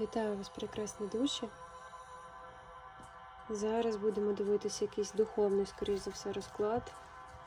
Вітаю вас, прекрасні душі. Зараз будемо дивитися якийсь духовний, скоріш за все, розклад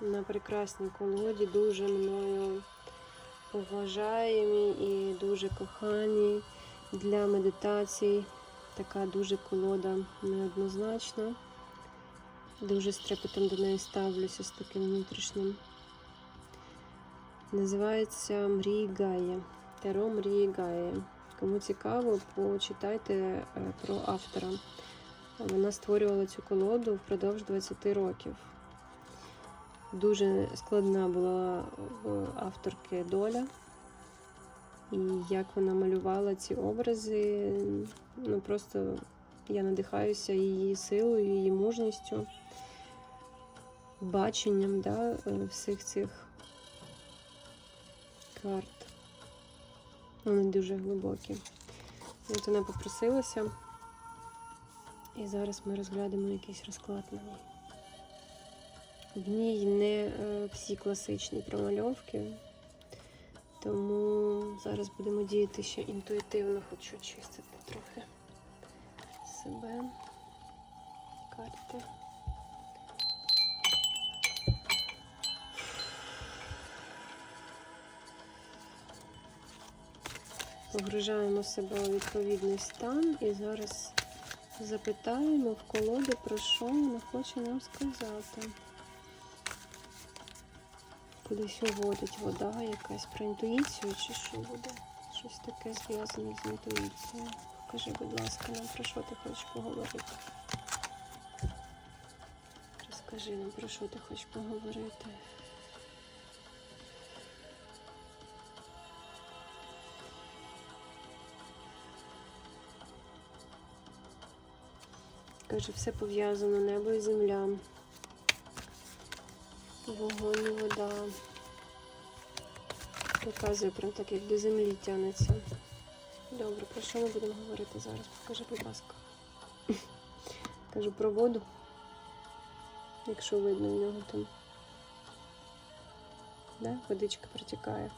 на прекрасній колоді, дуже мною поважаємі і дуже кохані для медитацій. Така дуже колода неоднозначна. Дуже з до неї ставлюся з таким внутрішнім. Називається Мрії Гая. Таро Мрії Гая. Кому цікаво, почитайте е, про автора. Вона створювала цю колоду впродовж 20 років. Дуже складна була в авторки доля. І як вона малювала ці образи, ну просто я надихаюся її силою, її мужністю, баченням да, е, всіх цих карт. Вони дуже глибокі. От вона попросилася. І зараз ми розглянемо якийсь розклад на ній. В ній не е, всі класичні промальовки, тому зараз будемо діяти ще інтуїтивно, хочу чистити трохи себе, карти. Погружаємо себе у відповідний стан і зараз запитаємо в колоді, про що вона хоче нам сказати. Кудись уводить вода якась про інтуїцію чи що буде? Щось таке зв'язане з інтуїцією. Скажи, будь ласка, нам про що ти хочеш поговорити? Розкажи нам, про що ти хочеш поговорити. Каже, все пов'язано, небо і земля. Вогонь і вода. Показує прям так, як до землі тянеться. Добре, про що ми будемо говорити зараз? Покажи, будь ласка. Кажу про воду. Якщо видно в нього там. Да? Водичка протікає.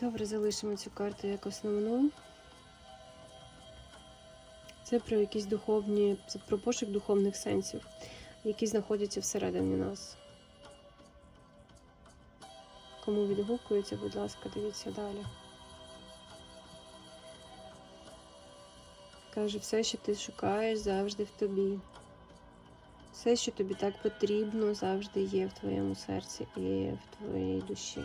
Добре, залишимо цю карту як основну. Це про якісь духовні, це про пошук духовних сенсів, які знаходяться всередині нас. Кому відгукується, будь ласка, дивіться далі. Каже, все, що ти шукаєш, завжди в тобі. Все, що тобі так потрібно, завжди є в твоєму серці і в твоїй душі.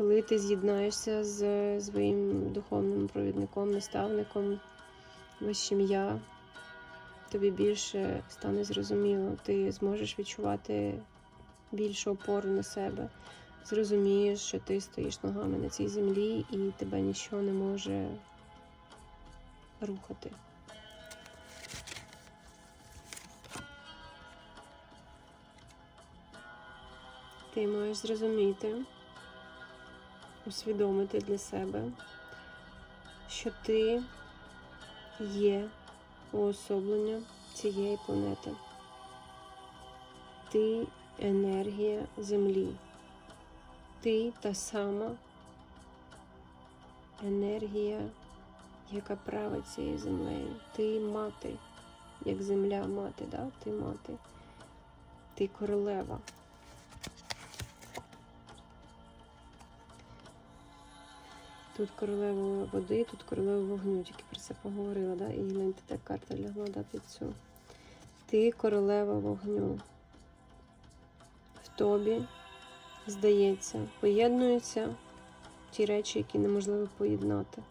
Коли ти з'єднаєшся з своїм духовним провідником, наставником, вищим я, тобі більше стане зрозуміло, ти зможеш відчувати більшу опору на себе. Зрозумієш, що ти стоїш ногами на цій землі і тебе нічого не може рухати. Ти маєш зрозуміти усвідомити для себе, що ти є уособлення цієї планети. Ти енергія Землі. Ти та сама енергія, яка править цією землею. Ти мати, як земля мати, да? ти мати, ти королева. Тут королева води, тут королева вогню, тільки про це поговорила, да? і гляньте, так карта лягла да, під цю. Ти королева вогню. В тобі, здається, поєднуються ті речі, які неможливо поєднати.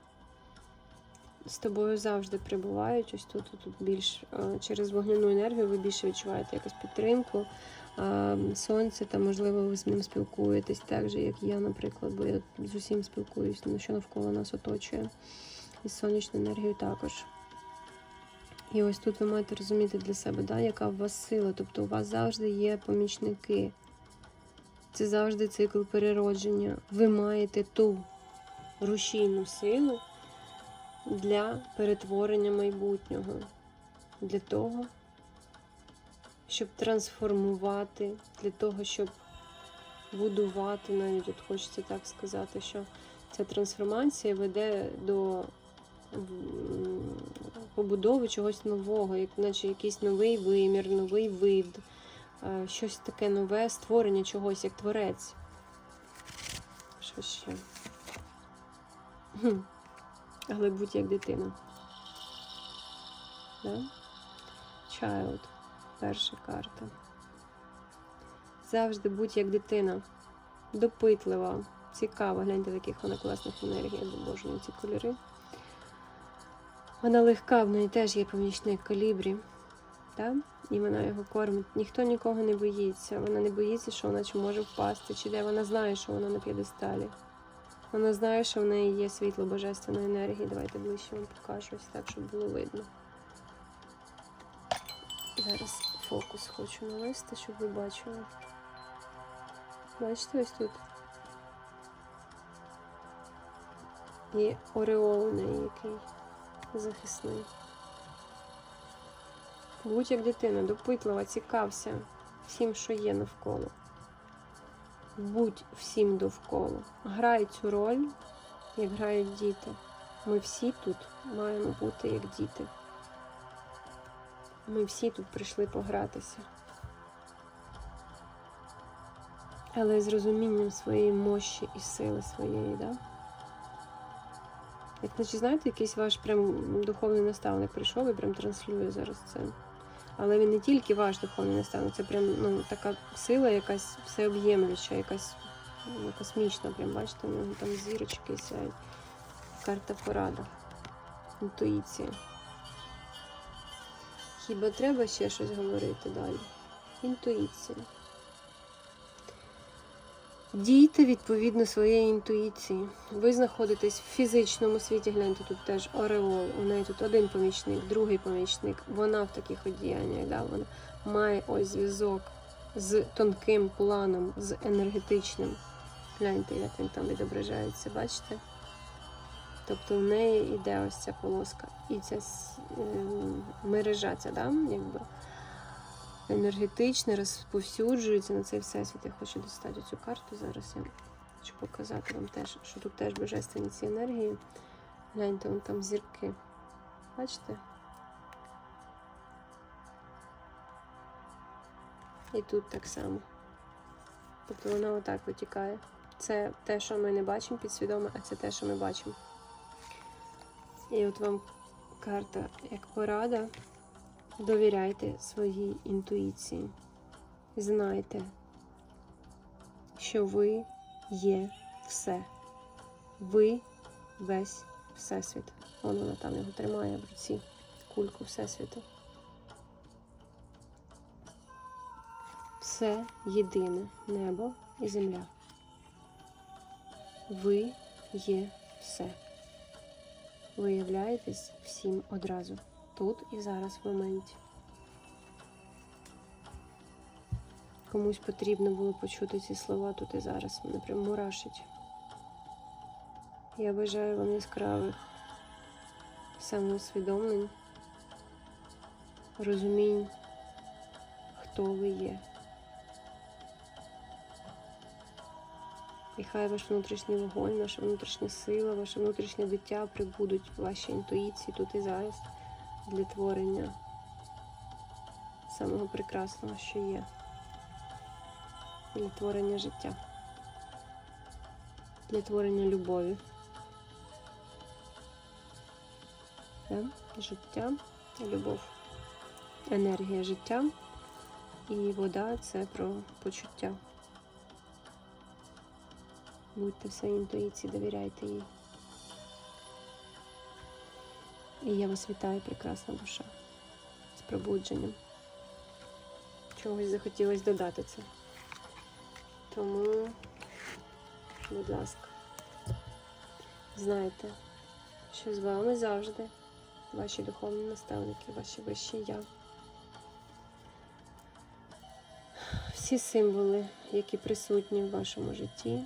З тобою завжди прибувають. Ось тут, тут більш е, через вогняну енергію ви більше відчуваєте якусь підтримку. Сонце, та, можливо, ви з ним спілкуєтесь так же, як я, наприклад, бо я з усім спілкуюсь, ну, що навколо нас оточує. І з сонячною енергією також. І ось тут ви маєте розуміти для себе, да, яка у вас сила. Тобто у вас завжди є помічники. Це завжди цикл переродження. Ви маєте ту рушійну силу для перетворення майбутнього, для того, щоб трансформувати, для того, щоб будувати навіть, от хочеться так сказати, що ця трансформація веде до побудови чогось нового, як наче якийсь новий вимір, новий вид, щось таке нове, створення чогось як творець. Що ще? Хм. Але будь як дитина. Да? Child. Перша карта. Завжди будь як дитина. Допитлива, цікава. Гляньте, яких вона класних енергій, обожнюю ці кольори. Вона легка, в неї теж є помічник калібрі. Так? І вона його кормить. Ніхто нікого не боїться. Вона не боїться, що вона чи може впасти, чи де. Вона знає, що вона на п'єдесталі. Вона знає, що в неї є світло божественної енергії. Давайте ближче вам покажу ось так, щоб було видно. Зараз фокус хочу навести, щоб ви бачили. Бачите, ось тут. Є ореол у неї який захисний. Будь як дитина, допитлива, цікався всім, що є навколо. Будь всім довкола. Грай цю роль, як грають діти. Ми всі тут маємо бути як діти. Ми всі тут прийшли погратися. Але з розумінням своєї мощі і сили своєї, да? Як наче, знаєте, якийсь ваш прям духовний наставник прийшов і прям транслює зараз це. Але він не тільки ваш духовний наставник, це прям ну, така сила, якась всеоб'ємлюща, якась ну, космічна, прям бачите, у нього там зірочки сяють. Карта порада. Інтуїція. Хіба треба ще щось говорити далі? Інтуїція. Дійте відповідно своєї інтуїції. Ви знаходитесь в фізичному світі, гляньте, тут теж ореол. У неї тут один помічник, другий помічник. Вона в таких одіяннях, да, вона має ось зв'язок з тонким планом, з енергетичним. Гляньте, як він там відображається, бачите? Тобто в неї йде ось ця полоска. І ця ем, мережа, ця, да, якби енергетичне, розповсюджується на цей всесвіт. Я хочу достати цю карту зараз. Я хочу показати вам теж, що тут теж божественні ці енергії. Гляньте, вон там зірки. Бачите? І тут так само. Тобто вона отак витікає. Це те, що ми не бачимо підсвідомо, а це те, що ми бачимо. І от вам карта як порада. Довіряйте своїй інтуїції. Знайте, що ви є все. Ви весь Всесвіт. Вон вона там його тримає в руці, кульку Всесвіту. Все єдине небо і земля. Ви є все. Ви являєтесь всім одразу тут і зараз в моменті. Комусь потрібно було почути ці слова тут і зараз. Мене прям мурашить. Я бажаю вам яскравих самоусвідомлень, розумінь, хто ви є. І хай ваш внутрішній вогонь, ваша внутрішня сила, ваше внутрішнє дитя прибудуть в вашій інтуїції тут і зараз для творення самого прекрасного, що є, для творення життя, для творення любові. Да? Життя, любов, енергія життя і вода це про почуття. Будьте в своїй інтуїції, довіряйте їй. І я вас вітаю, прекрасна душа, з пробудженням. Чогось захотілося додати це. Тому, будь ласка, знайте, що з вами завжди ваші духовні наставники, ваші вищі я. Всі символи, які присутні в вашому житті,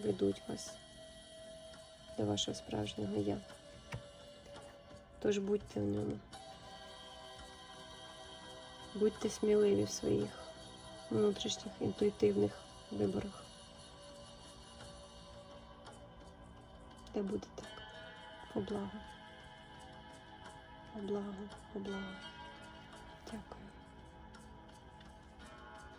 ведуть вас до вашого справжнього я. Тож будьте в ньому. Будьте сміливі в своїх внутрішніх інтуїтивних виборах. Де буде так? По благо. По благо, по благо.